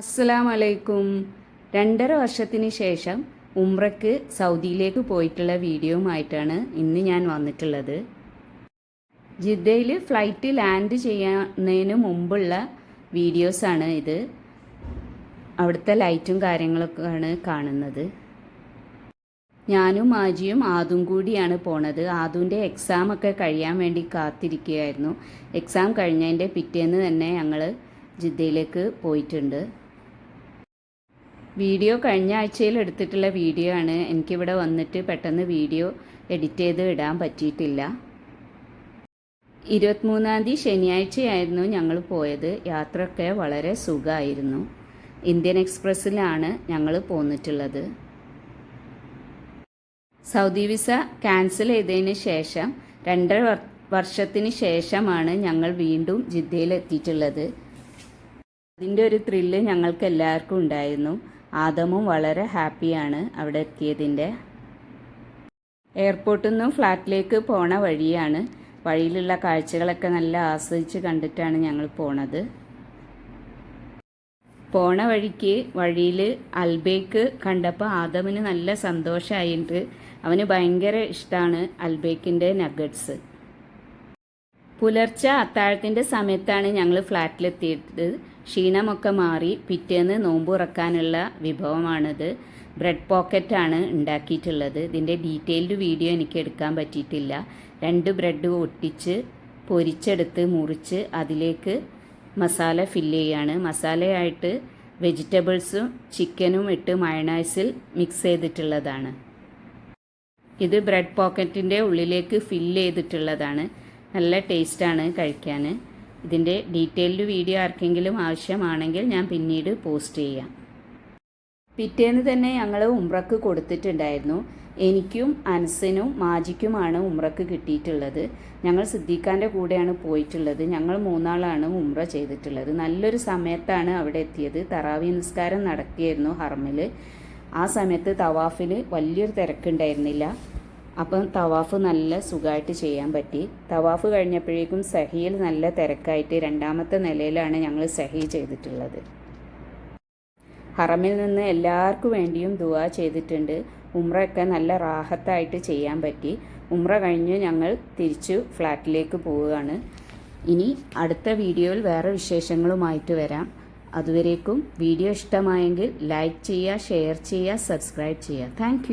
അസ്സലാം അലൈക്കും രണ്ടര വർഷത്തിന് ശേഷം ഉംറയ്ക്ക് സൗദിയിലേക്ക് പോയിട്ടുള്ള വീഡിയോയുമായിട്ടാണ് ഇന്ന് ഞാൻ വന്നിട്ടുള്ളത്. ജിദ്ദയിൽ ഫ്ലൈറ്റ് ലാൻഡ് ചെയ്യുന്നതിന് മുമ്പുള്ള വീഡിയോസാണ് ഇത്. അവിടുത്തെ ലൈറ്റും കാര്യങ്ങളൊക്കെയാണ് കാണുന്നത്. ഞാനും മാജിയും ആദും കൂടിയാണ് പോണത്. ആദുവിന്റെ എക്സാം ഒക്കെ കഴിയാൻ വേണ്ടി കാത്തിരിക്കുകയായിരുന്നു. എക്സാം കഴിഞ്ഞതിന്റെ പിറ്റേന്ന് തന്നെ ഞങ്ങൾ ജിദ്ദയിലേക്ക് പോയിട്ടുണ്ട്. വീഡിയോ കഴിഞ്ഞ ആഴ്ചയിൽ എടുത്തിട്ടുള്ള വീഡിയോ ആണ്. എനിക്കിവിടെ വന്നിട്ട് പെട്ടെന്ന് വീഡിയോ എഡിറ്റ് ചെയ്ത് ഇടാൻ പറ്റിയിട്ടില്ല. ഇരുപത്തിമൂന്നാം തീയതി ശനിയാഴ്ചയായിരുന്നു ഞങ്ങൾ പോയത്. യാത്രയൊക്കെ വളരെ സുഖമായിരുന്നു. ഇന്ത്യൻ എക്സ്പ്രസ്സിലാണ് ഞങ്ങൾ പോന്നിട്ടുള്ളത്. സൗദി വിസ ക്യാൻസൽ ചെയ്തതിന് ശേഷം രണ്ടര വർ- വർഷത്തിന് ശേഷമാണ് ഞങ്ങൾ വീണ്ടും ജിദ്ദയിൽ എത്തിയിട്ടുള്ളത്. അതിന്റെ ഒരു ത്രില്ല് ഞങ്ങൾക്ക് എല്ലാവർക്കും ഉണ്ടായിരുന്നു. ആദമും വളരെ ഹാപ്പിയാണ് അവിടെ എത്തിയതിന്റെ. എയർപോർട്ടിൽ നിന്നും ഫ്ലാറ്റിലേക്ക് പോണ വഴിയാണ്. വഴിയിലുള്ള കാഴ്ചകളൊക്കെ നല്ല ആസ്വദിച്ച് കണ്ടിട്ടാണ് ഞങ്ങൾ പോണത്. പോണ വഴിക്ക് വഴിയിൽ അൽബേക്ക് കണ്ടപ്പോൾ ആദമിന് നല്ല സന്തോഷമായിട്ട് അവന് ഭയങ്കര ഇഷ്ടമാണ് അൽബേക്കിന്റെ നഗറ്റ്സ് പുലർച്ചെ അത്താഴത്തിന്റെ സമയത്താണ് ഞങ്ങൾ ഫ്ലാറ്റിലെത്തിയത്. ക്ഷീണമൊക്കെ മാറി പിറ്റേന്ന് നോമ്പ് തുറക്കാനുള്ള വിഭവമാണിത്. ബ്രെഡ് പോക്കറ്റാണ് ഉണ്ടാക്കിയിട്ടുള്ളത്. ഇതിന്റെ ഡീറ്റെയിൽഡ് വീഡിയോ എനിക്ക് എടുക്കാൻ പറ്റിയിട്ടില്ല. രണ്ട് ബ്രെഡ് ഒട്ടിച്ച് പൊരിച്ചെടുത്ത് മുറിച്ച് അതിലേക്ക് മസാല ഫില്ല് ചെയ്യാണ്. മസാലയായിട്ട് വെജിറ്റബിൾസും ചിക്കനും ഇട്ട് മയണൈസിൽ മിക്സ് ചെയ്തിട്ടുള്ളതാണ്. ഇത് ബ്രെഡ് പോക്കറ്റിന്റെ ഉള്ളിലേക്ക് ഫില്ല് ചെയ്തിട്ടുള്ളതാണ്. നല്ല ടേസ്റ്റാണ് കഴിക്കാൻ. ഇതിന്റെ ഡീറ്റെയിൽഡ് വീഡിയോ ആർക്കെങ്കിലും ആവശ്യമാണെങ്കിൽ ഞാൻ പിന്നീട് പോസ്റ്റ് ചെയ്യാം. പിറ്റേന്ന് തന്നെ ഞങ്ങൾ ഉംറക്ക് കൊടുത്തിട്ടുണ്ടായിരുന്നു. എനിക്കും അനസിനും മാജിക്കുമാണ് ഉംറക്ക് കിട്ടിയിട്ടുള്ളത്. ഞങ്ങൾ സിദ്ദീഖാന്റെ കൂടെയാണ് പോയിട്ടുള്ളത്. ഞങ്ങൾ മൂന്നാളാണ് ഉംറ ചെയ്തിട്ടുള്ളത്. നല്ലൊരു സമയത്താണ് അവിടെ എത്തിയത്. തറാവി നിസ്കാരം നടത്തിയായിരുന്നു ഹർമിൽ ആ സമയത്ത് തവാഫിൽ വലിയൊരു തിരക്കുണ്ടായിരുന്നില്ല. അപ്പം തവാഫ് നല്ല സുഖമായിട്ട് ചെയ്യാൻ പറ്റി. തവാഫ് കഴിഞ്ഞപ്പോഴേക്കും സഹിയിൽ നല്ല തിരക്കായിട്ട് രണ്ടാമത്തെ നിലയിലാണ് ഞങ്ങൾ സഹി ചെയ്തിട്ടുള്ളത്. ഹറമിൽ നിന്ന് എല്ലാവർക്കും വേണ്ടിയും ദുവാ ചെയ്തിട്ടുണ്ട്. ഉമ്രയൊക്കെ നല്ല റാഹത്തായിട്ട് ചെയ്യാൻ പറ്റി. ഉമ്ര കഴിഞ്ഞ് ഞങ്ങൾ തിരിച്ചു ഫ്ലാറ്റിലേക്ക് പോവുകയാണ്. ഇനി അടുത്ത വീഡിയോയിൽ വേറെ വിശേഷങ്ങളുമായിട്ട് വരാം. അതുവരേക്കും വീഡിയോ ഇഷ്ടമായെങ്കിൽ ലൈക്ക് ചെയ്യുക ഷെയർ ചെയ്യുക സബ്സ്ക്രൈബ് ചെയ്യുക. താങ്ക്